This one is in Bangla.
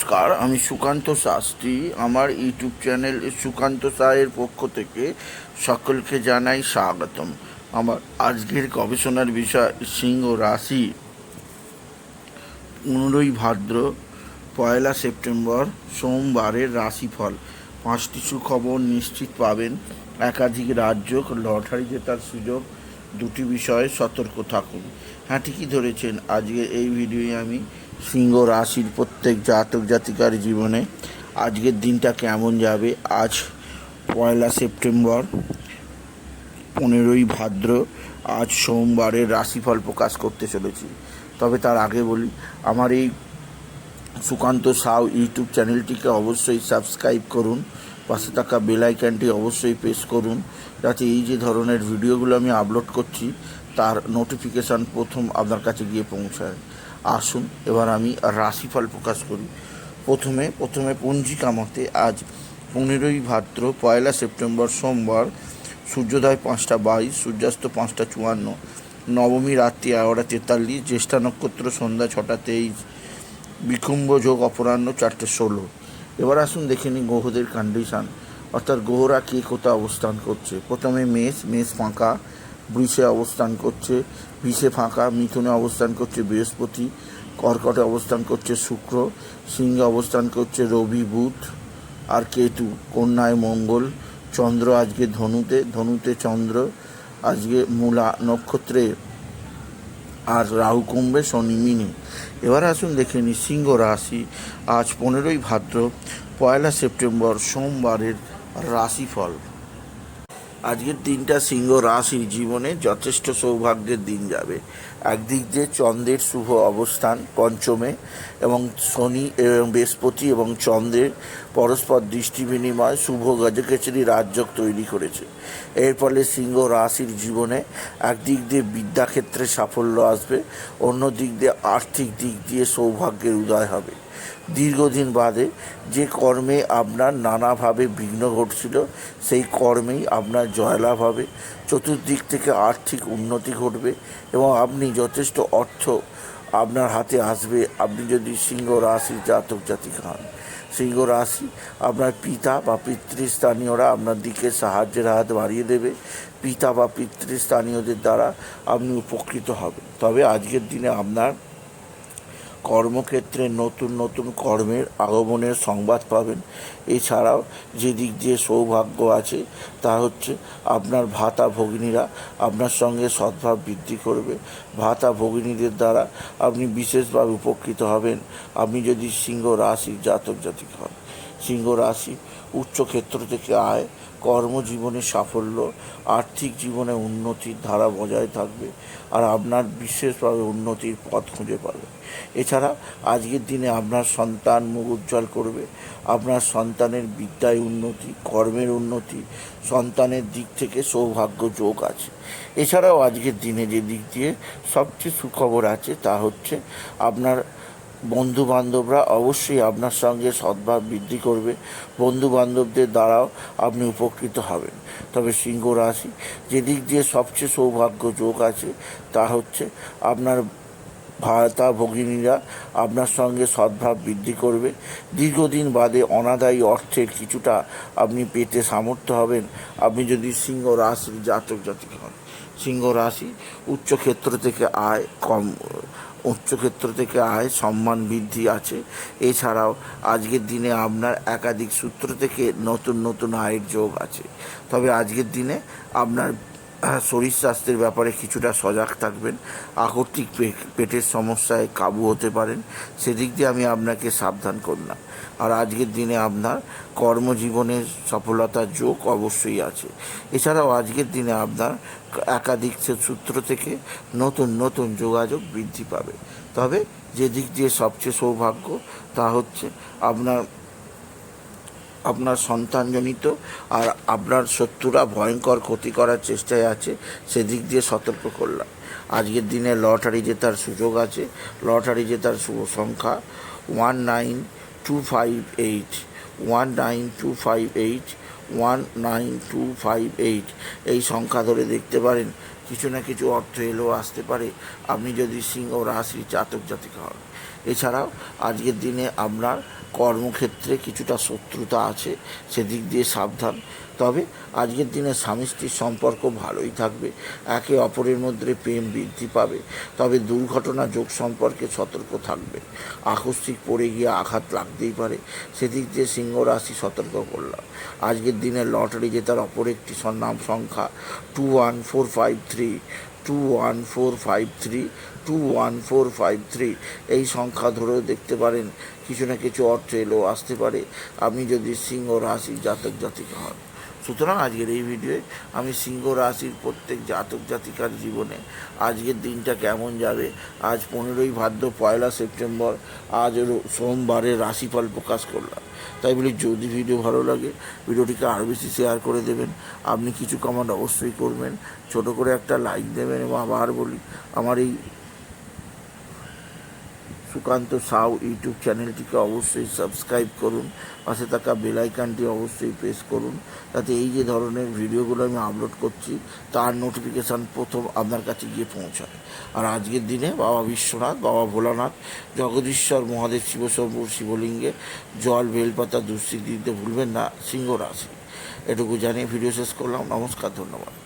নমস্কার, আমি সুকান্ত শাস্ত্রী। আমার ইউটিউব চ্যানেল সুকান্ত সায়ের পক্ষ থেকে সকলকে জানাই স্বাগতম। আমার আজকের গবেষণার বিষয় সিংহ রাশি। পনেরোই ভাদ্র, পয়লা সেপ্টেম্বর, সোমবারের রাশিফল। পাঁচটি সুখবর নিশ্চিত পাবেন। একাধিক রাজ্য লটারি জেতার সুযোগ দুটি বিষয়ে সতর্ক থাকুন। হ্যাঁ ঠিকই ধরেছেন? আজকে এই ভিডিওয়ে আমি সিংহ রাশির প্রত্যেক জাতক জাতিকার জীবনে আজকের দিনটা কেমন যাবে? আজ পয়লা সেপ্টেম্বর, পনেরোই ভাদ্র, আজ সোমবারের রাশিফল প্রকাশ করতে চলেছি। তবে তার আগে বলি, আমার এই সুকান্ত সাউ ইউটিউব চ্যানেলটিকে অবশ্যই সাবস্ক্রাইব করুন। পাশে থাকা বেল আইকনটি অবশ্যই প্রেস করুন, যাতে এই যে ধরনের ভিডিওগুলো আমি আপলোড করছি, তার নোটিফিকেশান প্রথম আপনার কাছে গিয়ে পৌঁছায়। আসুন, এবার আমি রাশিফল প্রকাশ করি। প্রথমে প্রথমে পঞ্জিকা মতে আজ পনেরোই ভাদ্র, পয়লা সেপ্টেম্বর সোমবার, সূর্যোদয় পাঁচটা বাইশ, সূর্যাস্ত পাঁচটা চুয়ান্ন, নবমী রাত্রি এগারোটা তেতাল্লিশ, জ্যেষ্ঠা নক্ষত্র সন্ধ্যা ছটা তেইশ, বিকুম্ভ যোগ অপরাহ্ন চারটে ষোলো। এবার আসুন দেখে নিই গ্রহদের কন্ডিশান অর্থাৎ গ্রহরা কে কোথায় অবস্থান করছে? প্রথমে মেষ মেষ ফাঁকা, বৃষে অবস্থান করছে, বিষে ফাঁকা, মিথুনে অবস্থান করছে বৃহস্পতি, কর্কটে অবস্থান করছে শুক্র, সিংহে অবস্থান করছে রবি, বুধ আর কেতু, কন্যায় মঙ্গল, চন্দ্র আজকে ধনুতে ধনুতে চন্দ্র, আজকে মূলা নক্ষত্রে। আর রাহু কুম্ভে শনি মিনি। এবার আসুন দেখে নিই সিংহ রাশি। আজ পনেরোই ভাদ্র, পয়লা সেপ্টেম্বর, সোমবারের রাশিফল। আজকের দিনটা সিংহ রাশির জীবনে যথেষ্ট সৌভাগ্যের দিন যাবে। একদিক দিয়ে চন্দ্রের শুভ অবস্থান পঞ্চমে এবং শনি এবং বৃহস্পতি এবং চন্দ্রের পরস্পর দৃষ্টি বিনিময় শুভ গজকেচরি রাজযোগ তৈরি করেছে। এর ফলে সিংহ রাশির জীবনে একদিক দিয়ে বিদ্যাক্ষেত্রে সাফল্য আসবে অন্য দিক দিয়ে আর্থিক দিক দিয়ে সৌভাগ্যের উদয় হবে। দীর্ঘদিন বাদে যে কর্মে আপনার নানাভাবে বিঘ্ন ঘটছিল, সেই কর্মেই আপনার জয়লাভ হবে। চতুর্দিক থেকে আর্থিক উন্নতি ঘটবে এবং আপনি যথেষ্ট অর্থ আপনার হাতে আসবে। আপনি যদি সিংহ রাশি জাতক জাতি খান সিংহ রাশি আপনার পিতা বা পিতৃস্থানীয়রা আপনার দিকে সাহায্যের হাত বাড়িয়ে দেবে। পিতা বা পিতৃস্থানীয়দের দ্বারা আপনি উপকৃত হবেন। তবে আজকের দিনে আপনার কর্মক্ষেত্রে নতুন নতুন কর্মের আগমনের সংবাদ পাবেন। এছাড়াও যে দিক দিয়ে সৌভাগ্য আছে, তা হচ্ছে আপনার ভাতা ভগিনীরা আপনার সঙ্গে সদ্ভাব বৃদ্ধি করবে। ভাতা ভগিনীদের দ্বারা আপনি বিশেষভাবে উপকৃত হবেন। আপনি যদি সিংহ রাশির জাতক জাতিক হন, সিংহ রাশি উচ্চ ক্ষেত্র থেকে আয় কর্মজীবনে সাফল্য, আর্থিক জীবনে উন্নতির ধারা বজায় থাকবে আর আপনার বিশেষভাবে উন্নতির পথ খুঁজে পাবে। এছাড়া আজকের দিনে আপনার সন্তান মুখ উজ্জ্বল করবে, আপনার সন্তানের বিদ্যায় উন্নতি, কর্মের উন্নতি, সন্তানের দিক থেকে সৌভাগ্য যোগ আছে। এছাড়াও আজকের দিনে যে দিক দিয়ে সবচেয়ে সুখবর আছে তা হচ্ছে আপনার বন্ধু বান্ধবরা অবশ্যই আপনার সঙ্গে সদ্ভাব বৃদ্ধি করবে। বন্ধু বান্ধবদের দ্বারাও আপনি উপকৃত হবেন। তবে সিংহ রাশি, যেদিক দিয়ে সবচেয়ে সৌভাগ্য যোগ আছে, তা হচ্ছে আপনার ভাতা ভগিনীরা আপনার সঙ্গে সদ্ভাব বৃদ্ধি করবে। দীর্ঘদিন বাদে অনাদায়ী অর্থের কিছুটা আপনি পেতে সামর্থ্য হবেন। আপনি যদি সিংহ রাশির জাতক জাতিক হন, সিংহ রাশি উচ্চক্ষেত্র থেকে আয় কম উচ্চক্ষেত্র থেকে আয়, সম্মান বৃদ্ধি আছে। এছাড়াও আজকের দিনে আপনার একাধিক সূত্র থেকে নতুন নতুন আয়ের যোগ আছে। তবে আজকের দিনে আপনার শরীর স্বাস্থ্যের ব্যাপারে কিছুটা সজাগ থাকবেন। আকর্ষিক পে- পেটের সমস্যায় কাবু হতে পারেন। সেদিক দিয়ে আমি আপনাকে সাবধান করলাম। আর আজকের দিনে আপনার কর্মজীবনের সফলতার যোগ অবশ্যই আছে। এছাড়াও আজকের দিনে আপনার একাধিক সূত্র থেকে নতুন নতুন যোগাযোগ বৃদ্ধি পাবে। তবে যে দিক দিয়ে সবচেয়ে সৌভাগ্য তা হচ্ছে আপনার আপনার সন্তানজনিত আর আপনার শত্রুরা ভয়ঙ্কর ক্ষতি করার চেষ্টায় আছে, সেদিক দিয়ে সতর্ক করলাম। আজকের দিনে লটারি জেতার সুযোগ আছে। লটারি জেতার শুভ সংখ্যা one nine two five eight one nine two five eight one nine two five eight এই সংখ্যা ধরে দেখতে পারেন কিছু না কিছু অর্থ এলেও আসতে পারে। আপনি যদি সিংহ রাশি জাতক জাতিকা হন। এছাড়াও, আজকের দিনে আপনার কর্মক্ষেত্রে কিছুটা শত্রুতা আছে, সেদিক দিয়ে সাবধান। তবে আজকের দিনে স্বামী স্ত্রীর সম্পর্ক ভালোই থাকবে। একে অপরের মধ্যে প্রেম বৃদ্ধি পাবে। তবে দুর্ঘটনা যোগ সম্পর্কে সতর্ক থাকবে। আকস্মিক পড়ে গিয়ে আঘাত লাগতেই পারে। সেদিক দিয়ে সিংহ রাশি সতর্ক করলাম। আজকের দিনে লটারি জেতার অপর একটি নাম সংখ্যা two one four five three two one four five three two one four five three এই সংখ্যা ধরেও দেখতে পারেন, কিছু না কিছু অর্থ এলো, আসতে পারে। আপনি যদি সিংহ রাশি জাতক জাতিকা হন। সুতরাং আজকের এই ভিডিওয়ে আমি সিংহ রাশির প্রত্যেক জাতক জাতিকার জীবনে আজকের দিনটা কেমন যাবে? আজ পনেরোই ভাদ্র, পয়লা সেপ্টেম্বর, আজ সোমবারের রাশিফল প্রকাশ করলাম। তাই বলি, যদি ভিডিও ভালো লাগে ভিডিওটিকে আরও বেশি শেয়ার করে দেবেন। আপনি কিছু কমেন্ট অবশ্যই করবেন। ছোট করে একটা লাইক দেবেন এবং আবার বলি, আমার এই সুকান্ত সাউ ইউটিউব চ্যানেলটিকে অবশ্যই সাবস্ক্রাইব করুন। পাশে থাকা বেল আইকনটি অবশ্যই প্রেস করুন। যাতে এই যে ধরনের ভিডিওগুলো আমি আপলোড করছি, তার নোটিফিকেশান প্রথম আপনার কাছে গিয়ে পৌঁছায়। আর আজকের দিনে বাবা বিশ্বনাথ, বাবা ভোলানাথ, জগদীশ্বর মহাদেব শিবশম্ভুর শিবলিঙ্গে জল, বেলপাতা দুশ্চিত দিতে ভুলবেন না সিংহ রাশি এটুকু জানিয়ে ভিডিও শেষ করলাম। নমস্কার, ধন্যবাদ।